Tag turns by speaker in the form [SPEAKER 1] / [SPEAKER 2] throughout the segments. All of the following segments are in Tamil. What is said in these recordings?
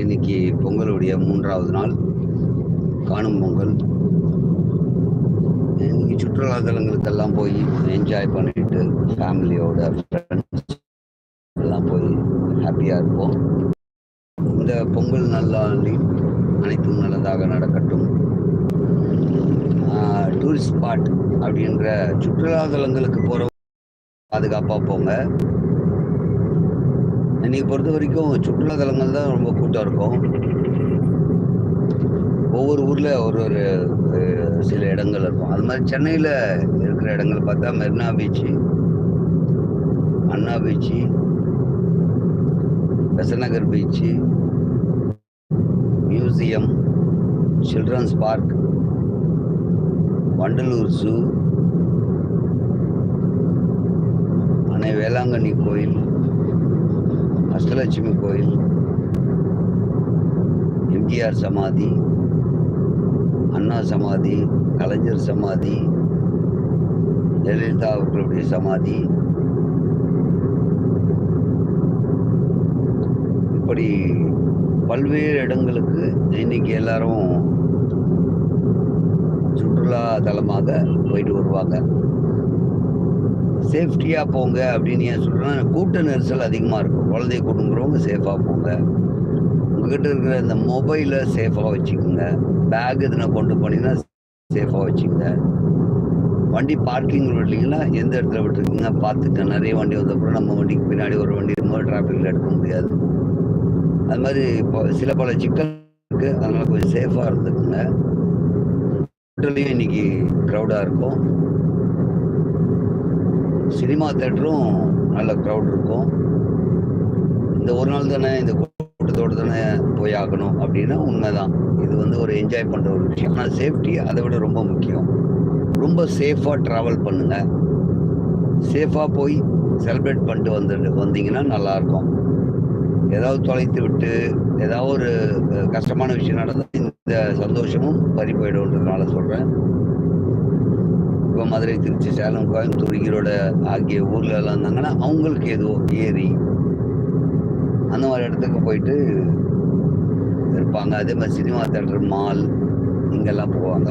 [SPEAKER 1] இன்னைக்கு பொங்கலுடைய மூன்றாவது நாள். காணும் பொங்கல். இன்னைக்கு சுற்றுலா தலங்களுக்கெல்லாம் போய் என்ஜாய் பண்ணிட்டு ஃபேமிலியோட ஃப்ரெண்ட்ஸ் எல்லாம் போய் ஹாப்பியாக இருப்போம். இந்த பொங்கல் நல்லாண்டில் அனைத்தும் நல்லதாக நடக்கட்டும். டூரிஸ்ட் ஸ்பாட் அப்படின்ற சுற்றுலா தலங்களுக்கு போகிற பாதுகாப்பாக போங்க. இன்னைக்கு பொறுத்த வரைக்கும் சுற்றுலாத்தலங்கள் தான் ரொம்ப கூட்டம் இருக்கும். ஒவ்வொரு ஊரில் ஒரு ஒரு சில இடங்கள் இருக்கும். அது மாதிரி சென்னையில் இருக்கிற இடங்கள் பார்த்தா Marina beach Anna beach Besant Nagar beach museum children's park Vandalur zoo அணை வேளாங்கண்ணி கோயில் அஷ்டலட்சுமி கோயில் எம்ஜிஆர் சமாதி அண்ணா சமாதி கலைஞர் சமாதி ஜெயலலிதா அவர்களுடைய சமாதி. இப்படி பல்வேறு இடங்களுக்கு இன்னைக்கு எல்லாரும் சுற்றுலா தலமாக போயிட்டு வருவாங்க. சேஃப்டியாக போங்க அப்படின்னு ஏன் சொல்கிறேன்னா கூட்ட நெரிசல் அதிகமாக இருக்கும். குழந்தைய கூட்டுங்கிறவங்க சேஃபாக போங்க. உங்ககிட்ட இருக்கிற இந்த மொபைலை சேஃபாக வச்சுக்கோங்க. பேக் எதுனா கொண்டு போனீங்கன்னா சேஃபாக வச்சுக்கோங்க. வண்டி பார்க்கிங் விட்டீங்கன்னா எந்த இடத்துல விட்டுருக்கீங்க பார்த்துக்க நிறைய வண்டி வந்தப்பறம் நம்ம வண்டிக்கு பின்னாடி ஒரு வண்டி இருக்கும்போது டிராஃபிக்கில் எடுக்க முடியாது. அது மாதிரி இப்போ சில பல சிக்கல் இருக்குது அதனால் கொஞ்சம் சேஃபாக இருந்துக்குங்க. ஹோட்டல்லையும் இன்னைக்கு க்ரௌடாக இருக்கும். சினிமா தேட்டரும் நல்ல க்ரௌட் இருக்கும். இந்த ஒரு நாள் தானே இந்த கூட்டத்தோடு தானே போய் ஆகணும் அப்படின்னா உண்மைதான். இது வந்து ஒரு என்ஜாய் பண்ணுற ஒரு விஷயம். ஆனால் சேஃப்டி அதை விட ரொம்ப முக்கியம். ரொம்ப சேஃபாக ட்ராவல் பண்ணுங்கள் சேஃபாக போய் செலிப்ரேட் பண்ணிட்டு வந்து வந்தீங்கன்னா நல்லாயிருக்கும் ஏதாவது தொலைத்து விட்டு ஏதாவது ஒரு கஷ்டமான விஷயம் நடந்தால் இந்த சந்தோஷமும் பறி போயிடும்ன்றதுனால சொல்கிறேன் இப்போ மதுரை திருச்சி சேலம் கோயம்புத்தூர் ஈரோடு ஆகிய ஊர்ல எல்லாம் இருந்தாங்கன்னா அவங்களுக்கு ஏதோ ஏரி அந்த மாதிரி இடத்துக்கு போயிட்டு இருப்பாங்க. அதே மாதிரி சினிமா தேட்டர் மால் இங்கெல்லாம் போவாங்க.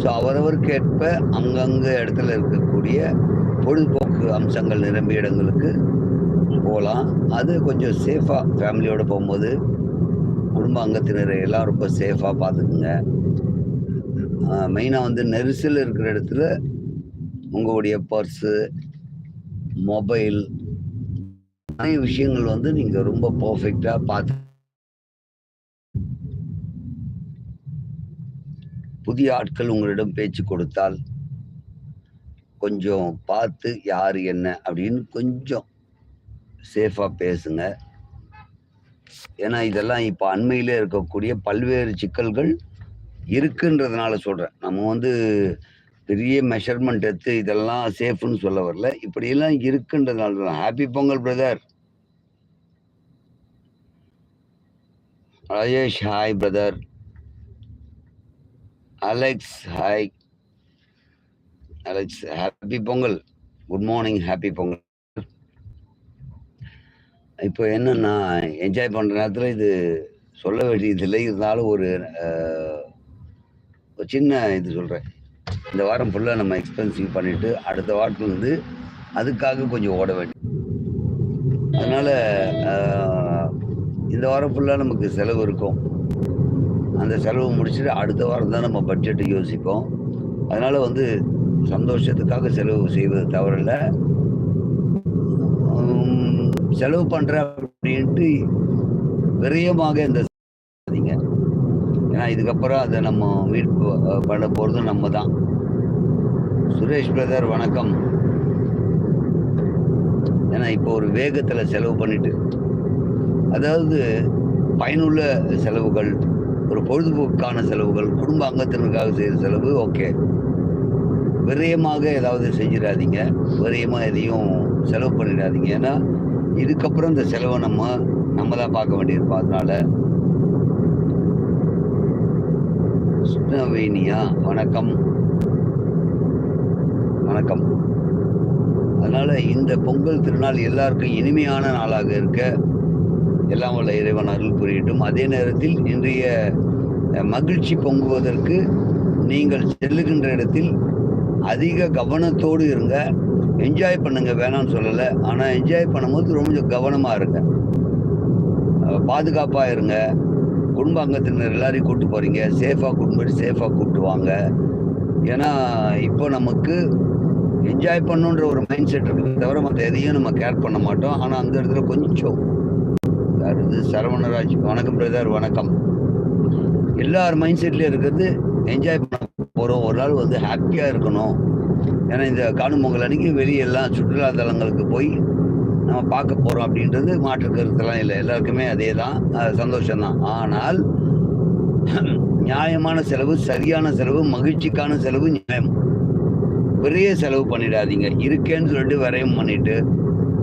[SPEAKER 1] ஸோ அவரவருக்கேற்ப அங்கங்கே இடத்துல இருக்கக்கூடிய பொழுதுபோக்கு அம்சங்கள் நிரம்பிய இடங்களுக்கு போகலாம். அது கொஞ்சம் சேஃபாக ஃபேமிலியோடு போகும்போது குடும்ப அங்கத்தினரை எல்லாம் ரொம்ப சேஃபாக பார்த்துக்குங்க. மெயினாக வந்து நெரிசல் இருக்கிற இடத்துல உங்களுடைய பர்ஸு மொபைல் நிறைய விஷயங்கள் வந்து நீங்கள் ரொம்ப பர்ஃபெக்டாக பார்த்து புதிய ஆட்கள் உங்களிடம் பேச்சு கொடுத்தால் கொஞ்சம் பார்த்து யார் என்ன அப்படின்னு கொஞ்சம் சேஃபாக பேசுங்க. ஏன்னா இதெல்லாம் இப்போ அண்மையிலே இருக்கக்கூடிய பல்வேறு சிக்கல்கள் இருக்குன்றதுனால சொல்கிறேன் நம்ம வந்து பெரிய மெஷர்மெண்ட் எடுத்து இதெல்லாம் சேஃப்னு சொல்ல வரல. இப்படியெல்லாம் இருக்குன்றதுனால தான் happy Pongal brother Rajesh hi brother Alex hi Alex happy Pongal good morning happy Pongal இப்போ என்னன்னா என்ஜாய் பண்ணுற நேரத்தில் இது சொல்ல வேண்டியதில்லை. இருந்தாலும் ஒரு ஒரு சின்ன இது சொல்கிறேன் இந்த வாரம் ஃபுல்லாக நம்ம எக்ஸ்பென்சிவ் பண்ணிவிட்டு அடுத்த வாரத்துலேருந்து அதுக்காக கொஞ்சம் ஓட வேண்டும் அதனால் இந்த வாரம் ஃபுல்லாக நமக்கு செலவு இருக்கும். அந்த செலவு முடிச்சுட்டு அடுத்த வாரம் தான் நம்ம பட்ஜெட்டு யோசிப்போம். அதனால் வந்து சந்தோஷத்துக்காக செலவு செய்வது தவறில்ல. செலவு பண்ணுற அப்படின்ட்டு விரயமாக இந்த ஏன்னா இதுக்கப்புறம் அதை நம்ம மீட்பு பண்ண போகிறது நம்ம தான் சுரேஷ் பிரதர் வணக்கம். ஏன்னா இப்போ ஒரு வேகத்தில் செலவு பண்ணிட்டு அதாவது பயனுள்ள செலவுகள் ஒரு பொழுதுபோக்கான செலவுகள் குடும்ப அங்கத்தினருக்காக செய்கிற செலவு ஓகே. விரயமாக ஏதாவது செஞ்சிடாதீங்க. விரயமாக எதையும் செலவு பண்ணிடாதீங்க. ஏன்னா இதுக்கப்புறம் இந்த செலவை நம்ம நம்ம தான் பார்க்க வேண்டியிருப்போம் அதனால் சுப்னவேனியா வணக்கம். வணக்கம். அதனால் இந்த பொங்கல் திருநாள் எல்லாருக்கும் இனிமையான நாளாக இருக்க எல்லாம் வல்ல இறைவன் அருள் புரியட்டும். அதே நேரத்தில் இன்றைய மகிழ்ச்சி பொங்குவதற்கு நீங்கள் செல்லுகின்ற இடத்தில் அதிக கவனத்தோடு இருங்க. என்ஜாய் பண்ணுங்க வேணாம்னு சொல்லலை. ஆனால் என்ஜாய் பண்ணும்போது ரொம்ப கவனமாக இருங்க. பாதுகாப்பாக இருங்க. குடும்ப அங்கத்தினர் எல்லாரையும் கூப்பிட்டு போறீங்க. சேஃபாக கூட்டு போய் சேஃபாக கூப்பிட்டு வாங்க. ஏன்னா இப்போ நமக்கு என்ஜாய் பண்ணுன்ற ஒரு மைண்ட் செட் இருக்கு தவிர மற்ற எதையும் நம்ம கேர் பண்ண மாட்டோம். ஆனால் அந்த இடத்துல கொஞ்சம் இது? சரவணராஜ். வணக்கம் பிரதர் வணக்கம். எல்லார் மைண்ட் செட்லேயும் இருக்கிறது என்ஜாய் பண்ண போகிறோம் ஒரு நாள் வந்து ஹாப்பியாக இருக்கணும். ஏன்னா இந்த காணும் பொங்கல் அன்னைக்கு வெளியெல்லாம் சுற்றுலா தலங்களுக்கு போய் நம்ம பார்க்க போகிறோம் அப்படின்றது மாற்று கருத்தெல்லாம் இல்லை. எல்லாருக்குமே அதே தான் சந்தோஷம்தான். ஆனால் நியாயமான செலவு சரியான செலவு மகிழ்ச்சிக்கான செலவு நியாயம். பெரிய செலவு பண்ணிடாதீங்க. இருக்கேன்னு சொல்லிட்டு விரயம் பண்ணிட்டு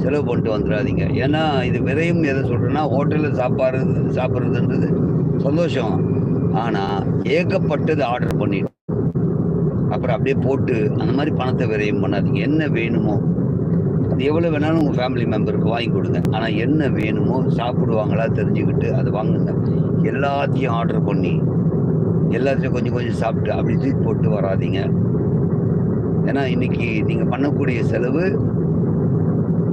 [SPEAKER 1] செலவு பண்ணிட்டு வந்துடாதீங்க. ஏன்னா இது விரயம் எதை சொல்கிறேன்னா ஹோட்டலில் சாப்பாடுறது சாப்பிட்றதுன்றது சந்தோஷம். ஆனால் ஏகப்பட்டது ஆர்டர் பண்ணிட்டு அப்புறம் அப்படியே போட்டு அந்த மாதிரி பணத்தை விரயம் பண்ணாதீங்க. என்ன வேணுமோ அது எவ்வளோ வேணாலும் உங்கள் ஃபேமிலி மெம்பருக்கு வாங்கி கொடுங்க. ஆனால் என்ன வேணுமோ சாப்பிடுவாங்களா தெரிஞ்சுக்கிட்டு அதை வாங்குங்க. எல்லாத்தையும் ஆர்டர் பண்ணி எல்லாத்தையும் கொஞ்சம் கொஞ்சம் சாப்பிட்டு அப்படி தூக்கி போட்டு வராதீங்க. ஏன்னா இன்னைக்கு நீங்கள் பண்ணக்கூடிய செலவு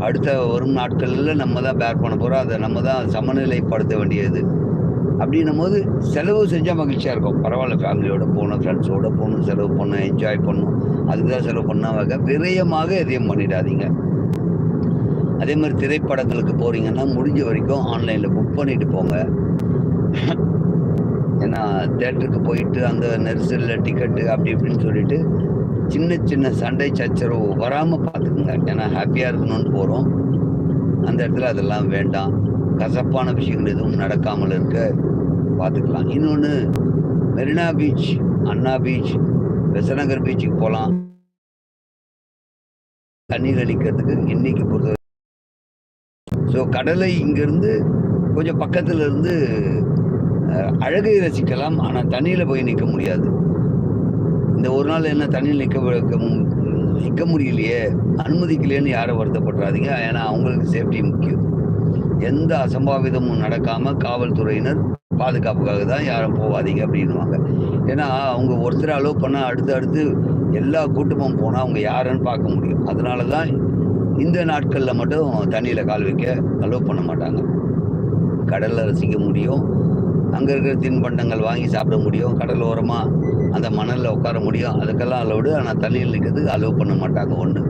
[SPEAKER 1] அடுத்த வரும் நாட்களில் நம்ம தான் பேர் பண்ண போகிறோம் அதை நம்ம தான் சமநிலைப்படுத்த வேண்டியது. அப்படின்னும் போது செலவு செஞ்சால் மகிழ்ச்சியாக இருக்கும். பரவாயில்ல ஃபேமிலியோடு போகணும் ஃப்ரெண்ட்ஸோட போகணும் செலவு பண்ணணும் என்ஜாய் பண்ணணும். அதுக்கு தான் செலவு பண்ணாங்க விரயமாக எதையும் பண்ணிடாதீங்க. அதே மாதிரி திரைப்படங்களுக்கு போறீங்கன்னா முடிஞ்ச வரைக்கும் ஆன்லைனில் புக் பண்ணிட்டு போங்க. ஏன்னா தேட்டருக்கு போயிட்டு அந்த நெரிசலில் டிக்கெட்டு அப்படி இப்படின்னு சொல்லிட்டு சின்ன சின்ன சண்டை சச்சரவு வராமல் பார்த்துக்குங்க. ஏன்னா ஹாப்பியாக இருக்கணும்னு போகிறோம் அந்த இடத்துல அதெல்லாம் வேண்டாம். கசப்பான விஷயங்கள் எதுவும் நடக்காமல் இருக்க பார்த்துக்கலாம். இன்னொன்று மெரினா பீச் அண்ணா பீச் பெசநகர் பீச்சுக்கு போகலாம். தண்ணீர் அடிக்கிறதுக்கு இன்னைக்கு பொறுத்த ஸோ கடலை இங்கேருந்து கொஞ்சம் பக்கத்தில் இருந்து அழகை ரசிக்கலாம். ஆனால் தண்ணியில் போய் நிற்க முடியாது. இந்த ஒரு நாள் என்ன தண்ணியில் நிற்க மு- நிற்க முடியலையே அனுமதிக்கலையேன்னு யாரும் வருத்தப்படுறாதீங்க ஏன்னா அவங்களுக்கு சேஃப்டி முக்கியம். எந்த அசம்பாவிதமும் நடக்காமல் காவல்துறையினர் பாதுகாப்புக்காக தான் யாரும் போகாதீங்க அப்படின்னுவாங்க. ஏன்னா அவங்க ஒருத்தர் அலோவ் பண்ணால் அடுத்து அடுத்து எல்லா கூட்டமும் போனால் அவங்க யாருன்னு பார்க்க முடியும். அதனால தான் இந்த நாட்களில் மட்டும் தண்ணியில் கால் வைக்க அலோவ் பண்ண மாட்டாங்க. கடலில் ரசிக்க முடியும். அங்கே இருக்கிற தின்பண்டங்கள் வாங்கி சாப்பிட முடியும். கடல் ஓரமாக அந்த மணலில் உட்கார முடியும். அதுக்கெல்லாம் அலோடு ஆனால் தண்ணியில் நிற்கிறதுக்கு அலோவ் பண்ண மாட்டாங்க. ஒன்று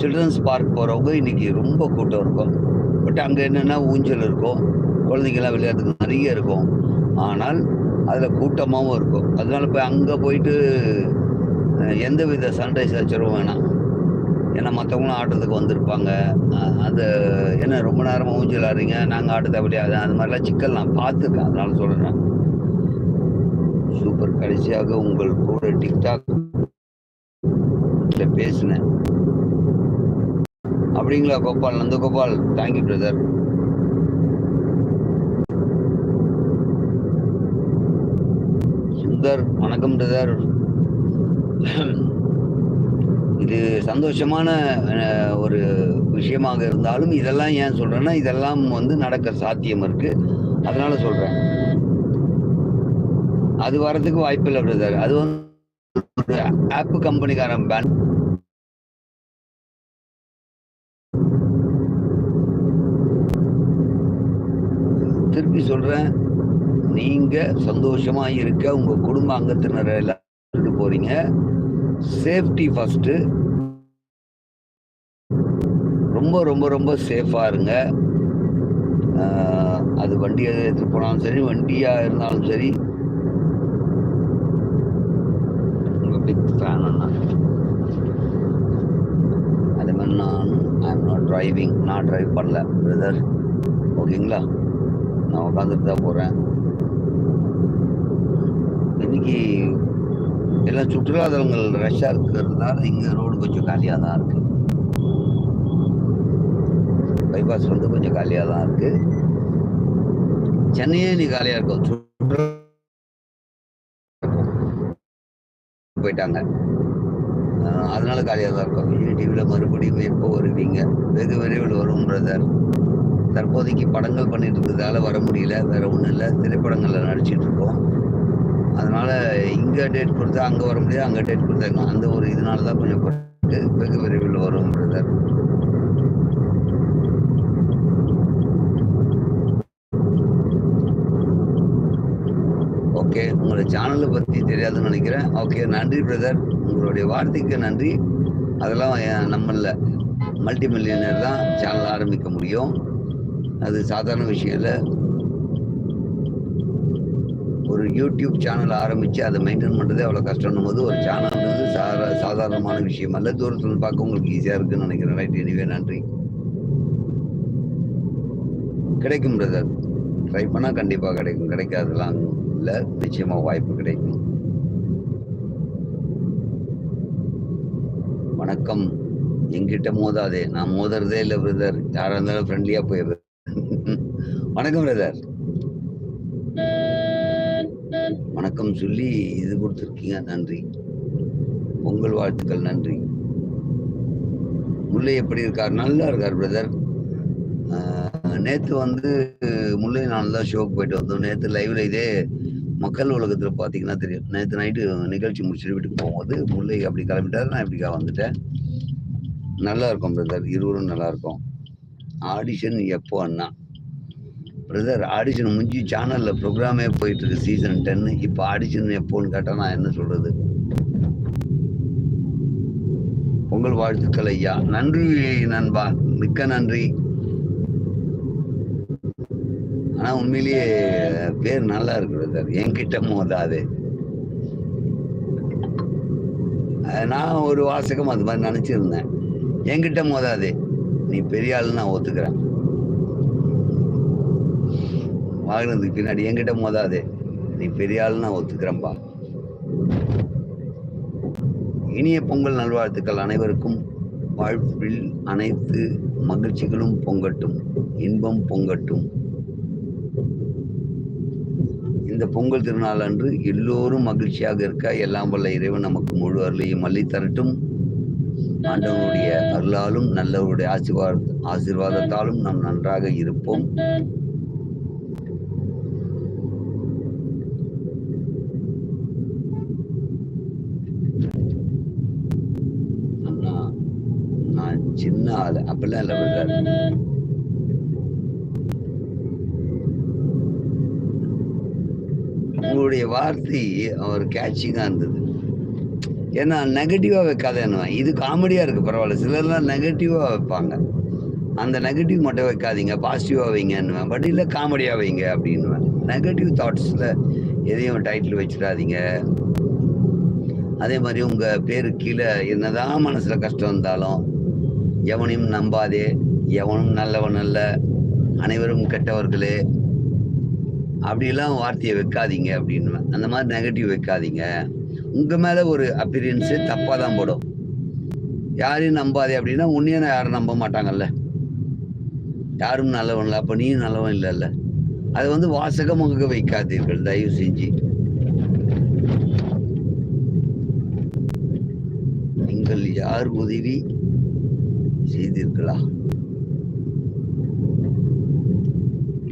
[SPEAKER 1] சில்ட்ரன்ஸ் பார்க் போகிறவங்க இன்னைக்கு ரொம்ப கூட்டம் இருக்கும். பட் அங்கே என்னென்னா ஊஞ்சல் இருக்கும். குழந்தைங்கள்லாம் விளையாட்டுக்கு நிறைய இருக்கும். ஆனால் அதில் கூட்டமாகவும் இருக்கும். அதனால் இப்போ அங்கே போயிட்டு எந்த வித சானிடைசர் சச்சரவும் வேணாம். ஏன்னா மற்றவங்களும் ஆடுறதுக்கு வந்திருப்பாங்க. அது என்ன ரொம்ப நேரமாக ஊஞ்சல் ஆடுறீங்க நாங்கள் ஆடுறது அப்படியே அது அந்த மாதிரிலாம் சிக்கல் நான் பார்த்துருக்கேன். அதனால சொல்கிறேன் சூப்பர். கடைசியாக உங்கள் கூட டிக்டாக் பேசினேன். அப்படிங்களா Gopal? Nandagopal thank you brother Sundar வணக்கம் பிரதர் இது சந்தோஷமான ஒரு விஷயமாக இருந்தாலும் இதெல்லாம் ஏன் சொல்றேன்னா இதெல்லாம் வந்து நடக்க சாத்தியம் இருக்கு. அதனால சொல்றேன். அது வரதுக்கு வாய்ப்பு இல்லை பிரதர். அது வந்து ஆப்பு ஆப் கம்பெனிக்காரன் பேன். திருப்பி சொல்றேன். நீங்க சந்தோஷமா இருக்க உங்க குடும்ப அங்கத்தினரை எல்லாம் போறீங்க. Safety first. ரொம்ப ரொம்ப ரொம்ப சேஃபாக இருங்க. அது வண்டியை எடுத்துகிட்டு போனாலும் சரி வண்டியாக இருந்தாலும் சரி. உங்கள் பிக் ஃபேன் நான் அதே மாதிரி நான் ஐ எம் நாட் டிரைவிங் நான் டிரைவ் பண்ணல பிரதர் ஓகேங்களா? நான் உட்காந்துட்டு தான் போகிறேன் இன்னைக்கு எல்லாம் சுற்றுலாதலங்கள் ரஷ்ஷாக இருக்கிறதுனால இங்கே ரோடு கொஞ்சம் காலியாக தான் இருக்கு. பைபாஸ் வந்து கொஞ்சம் காலியாக தான் இருக்கு. சென்னையே நீ காலியாக இருக்கும். சுற்றுலா போயிட்டாங்க. அதனால காலியாக தான் இருக்கும். விஜய் டிவியில் மறுபடியும் எப்போ வருவீங்க? வெகு விரைவில் வரும் பிரதர் தற்போதைக்கு படங்கள் பண்ணிட்டு இருக்கிறதால வர முடியல. வேற ஒன்றும் இல்லை. திரைப்படங்களில் நடிச்சிட்டு இருக்கோம். அதனால இங்கே டேட் கொடுத்தா அங்கே வர முடியாது அங்கே டேட் கொடுத்தாங்க அந்த ஒரு இதனால தான் கொஞ்சம் குறைக்கு. வெகு விரைவில் வரும் பிரதர் ஓகே உங்களோட சேனலை பற்றி தெரியாதுன்னு நினைக்கிறேன். ஓகே நன்றி பிரதர் உங்களுடைய வார்த்தைக்கு நன்றி. அதெல்லாம் என் நம்மள மல்டி மில்லியனர் தான் சேனல் ஆரம்பிக்க முடியும். அது சாதாரண விஷயம் இல்லை. ஒரு யூடியூப் சேனல் ஆரம்பித்து அதை மெயின்டைன் பண்ணுறதே அவ்வளோ கஷ்டம்னும் போது ஒரு சேனல்ன்றது சாதா சாதாரணமான விஷயம் அல்ல. தூரத்துல பார்க்க உங்களுக்கு ஈஸியாக இருக்குன்னு நினைக்கிறேன். ரைட் எனிவே நன்றி. கிடைக்கும் பிரதர் ட்ரை பண்ணால் கண்டிப்பாக கிடைக்கும். கிடைக்காதெல்லாம் இல்லை. நிச்சயமாக வாய்ப்பு கிடைக்கும். வணக்கம். எங்கிட்ட மோதாதே. நான் மோதுறதே இல்லை பிரதர் யாராக இருந்தாலும் ஃப்ரெண்ட்லியாக போயிடுறது. வணக்கம் பிரதர் வணக்கம். சொல்லி இது கொடுத்துருக்கீங்க. நன்றி. பொங்கல் வாழ்த்துக்கள் நன்றி. முல்லை எப்படி இருக்கார்? நல்லா இருக்கார் பிரதர் நேற்று வந்து முல்லை நாள் தான் ஷோக்கு போயிட்டு வந்தோம். நேற்று லைவ்ல இதே மக்கள் உலகத்தில் பார்த்தீங்கன்னா தெரியும். நேற்று நைட்டு நிகழ்ச்சி முடிச்சுட்டு வீட்டுக்கு போகும்போது முல்லை அப்படி கிளம்பிட்டாரு நான் இப்படிக்கா வந்துட்டேன் நல்லா இருக்கும் பிரதர் இருவரும் நல்லா இருக்கும். ஆடிஷன் எப்போ அண்ணா? பிரதர் ஆடிஷன் முடிஞ்சு சேனலில் ப்ரோக்ராமே போயிட்டு இருக்கு சீசன் டென்னு இப்போ ஆடிஷன் எப்போன்னு கேட்டால் நான் என்ன சொல்றது? உங்கள் வாழ்த்துக்கள் ஐயா. நன்றி நண்பா. மிக்க நன்றி. ஆனா உண்மையிலேயே பேர் நல்லா இருக்கு பிரதர் என்கிட்ட மோதாது. நான் ஒரு வாசகம் அது மாதிரி நினைச்சிருந்தேன். என்கிட்ட மோதாதே. நீ பெரிய ஆளு நான் ஒத்துக்கிறேன். வாங்கினதுக்கு பின்னாடி என்கிட்ட மோதாதே. நீ பெரிய ஆளு நான் ஒத்துக்கிறேன்பா. இனிய பொங்கல் நல்வாழ்த்துக்கள் அனைவருக்கும். வாழ்வில் அனைத்து மகிழ்ச்சிகளும் பொங்கட்டும் இன்பம் பொங்கட்டும். இந்த பொங்கல் திருநாள் அன்று எல்லோரும் மகிழ்ச்சியாக இருக்க எல்லாம் வல்ல இறைவன் நமக்கு முழு அருளையும் அள்ளி தரட்டும். ஆண்டவனுடைய அருளாலும் நல்லவருடைய ஆசீர்வாத ஆசீர்வாதத்தாலும் நாம் நன்றாக இருப்போம் அண்ணா நான் சின்ன ஆளு அப்படிலாம் இல்லை பிரதர். உங்களுடைய வார்த்தை அவர் கேட்சிங்காக இருந்தது. ஏன்னா நெகட்டிவாக வைக்காதேன்னுவேன் இது காமெடியாக இருக்குது பரவாயில்ல. சிலர்லாம் நெகட்டிவாக வைப்பாங்க. அந்த நெகட்டிவ் மட்டும் வைக்காதீங்க பாசிட்டிவாக வைங்கன்னுவேன் பட் இல்லை காமெடியாக வைங்க அப்படின்னுவேன் நெகட்டிவ் தாட்ஸில் எதையும் டைட்டில் வச்சிடாதீங்க. அதே மாதிரி உங்கள் பேரு கீழே என்னதான் மனசில் கஷ்டம் இருந்தாலும் எவனையும் நம்பாதே எவனும் நல்லவன் அல்ல அனைவரும் கெட்டவர்களே. அப்படிலாம் வார்த்தையை வைக்காதீங்க அப்படின்னு. அந்த மாதிரி நெகட்டிவ் வைக்காதீங்க. உங்கள் மேலே ஒரு அப்பீரியன்ஸு தப்பாக தான் போடும். யாரையும் நம்பாதே அப்படின்னா உன்னையும் யாரும் நம்ப மாட்டாங்கல்ல. யாரும் நல்லவன் இல்லை அப்போ நீயும் நல்லவன் இல்லைல்ல. அது வந்து வாசகமாக வைக்காதீர்கள் தயவு செஞ்சு. நீங்கள் யார் உதவி செய்தீர்களா?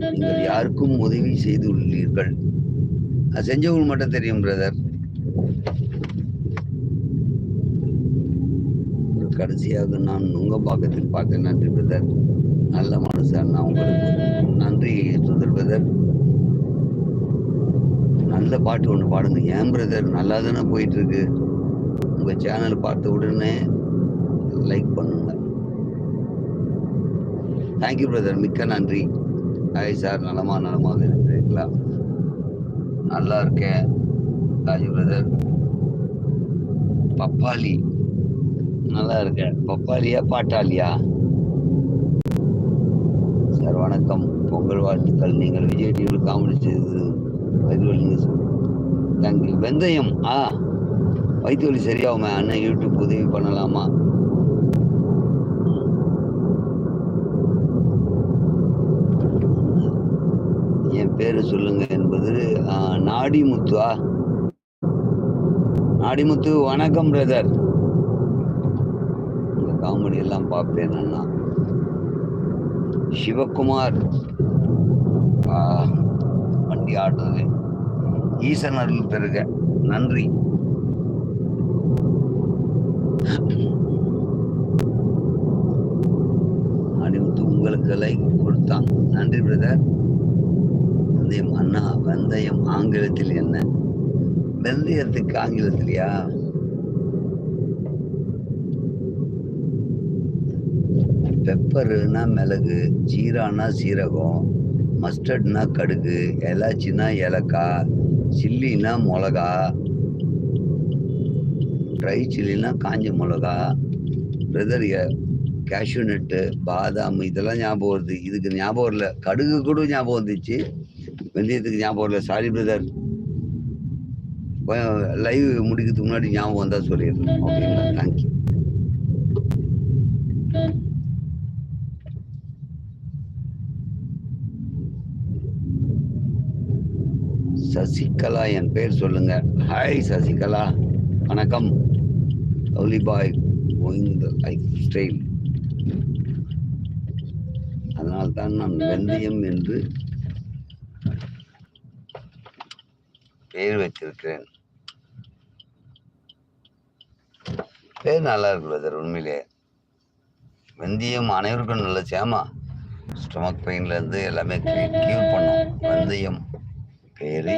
[SPEAKER 1] நீங்கள் யாருக்கும் உதவி செய்துள்ளீர்கள். அது செஞ்சவங்க மட்டும் தெரியும் பிரதர் கடைசியாக நான் உங்கள் பக்கத்தில் பார்க்க நன்றி பிரதர் நல்ல மனுஷன் நான் உங்களுக்கு நன்றி சுந்தர் பிரதர் நல்ல பாட்டு ஒன்று பாடுங்க. ஏன் பிரதர் நல்லா தானே போயிட்டு இருக்கு. உங்க சேனல் பார்த்த உடனே லைக் பண்ணுங்க. தேங்க்யூ பிரதர் மிக்க நன்றி. ஹாய் சார் நலமா நலமாக இருக்கிறீங்களா நல்லா இருக்கேன். ராஜு பிரதர் பப்பாளி. நல்லா இருக்கேன். பப்பாளியா பாட்டாளியா? சார் வணக்கம். பொங்கல் வாழ்த்துக்கள். நீங்கள் விஜய் டிவியில் காமெடி செய்தது வயிறு வலி தேங்க்யூ வெந்தயம். ஆ வயிற்று வலி சரியாகுமே. அண்ணன் யூடியூப் உதவி பண்ணலாமா என் பேரு சொல்லுங்க என்பது நாடிமுத்துவா நாடிமுத்து வணக்கம் பிரதர் இந்த காமெடி எல்லாம் பார்ப்பேன் அண்ணா. சிவகுமார் வண்டி ஆடுறது. ஈசன் அருள் பெருக நன்றி. நாடிமுத்து உங்களுக்கு லைக் கொடுத்தான். நன்றி பிரதர் வெந்தயம் அண்ணா வெந்தயம் ஆங்கிலத்தில் என்ன? வெந்தயத்துக்கு ஆங்கிலத்திலையா? பெப்பருனா மிளகு ஜீரானா சீரகம் மஸ்டர்ட்னா கடுகு எலாச்சினா ஏலக்காய் சில்லினா மிளகா ட்ரை சில்லினா காஞ்ச மிளகா பிரதர் கேஷ்யூ நட்டு பாதாம் இதெல்லாம் ஞாபகம் வருது. இதுக்கு ஞாபகம் இல்லை கடுகு கூட ஞாபகம் வந்துச்சு. வெந்தயத்துக்கு ஞாபகம் இல்லை சாரி பிரதர் லைவ் முடிக்கிறதுக்கு முன்னாடி ஞாபகம் வந்தால் சொல்லிடுறேன். ஓகேங்களா தேங்க்யூ சசிகலா என் பேர் சொல்லுங்க. ஹாய் சசிகலா. வணக்கம். Lovely boy going the lifestyle அதனால்தான் நான் வெந்தயம் என்று பெயர் வைத்திருக்கிறேன். பேர் நல்லா இருக்கு பிரதர் உண்மையிலே. வெந்தயம் அனைவருக்கும் நல்ல சேமா. ஸ்டொமக் பெயின்ல இருந்து எல்லாமே கியூர் பண்ணும். வெந்தயம் பேரு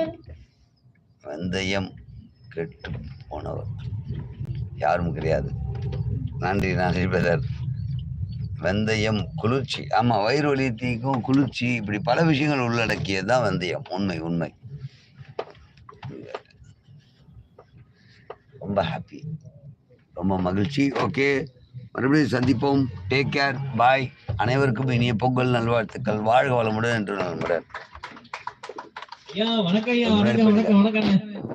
[SPEAKER 1] வெந்தயம் கெட்டு போனவர். யாரும் கிடையாது. நன்றி நன்றி பிரதர் வெந்தயம் குளிர்ச்சி. ஆமாம் வயிறு வலி தீக்கும் குளிர்ச்சி இப்படி பல விஷயங்கள் உள்ளடக்கியது தான் வெந்தயம். உண்மை உண்மை. ரொம்ப ஹாப்பி ரொம்ப மகிழ்ச்சி. ஓகே மறுபடியும் சந்திப்போம். டேக் கேர் பாய் அனைவருக்கும் இனிய பொங்கல் நல்வாழ்த்துக்கள். வாழ்க வளமுடன் என்று நலமுடன்
[SPEAKER 2] வணக்கம்.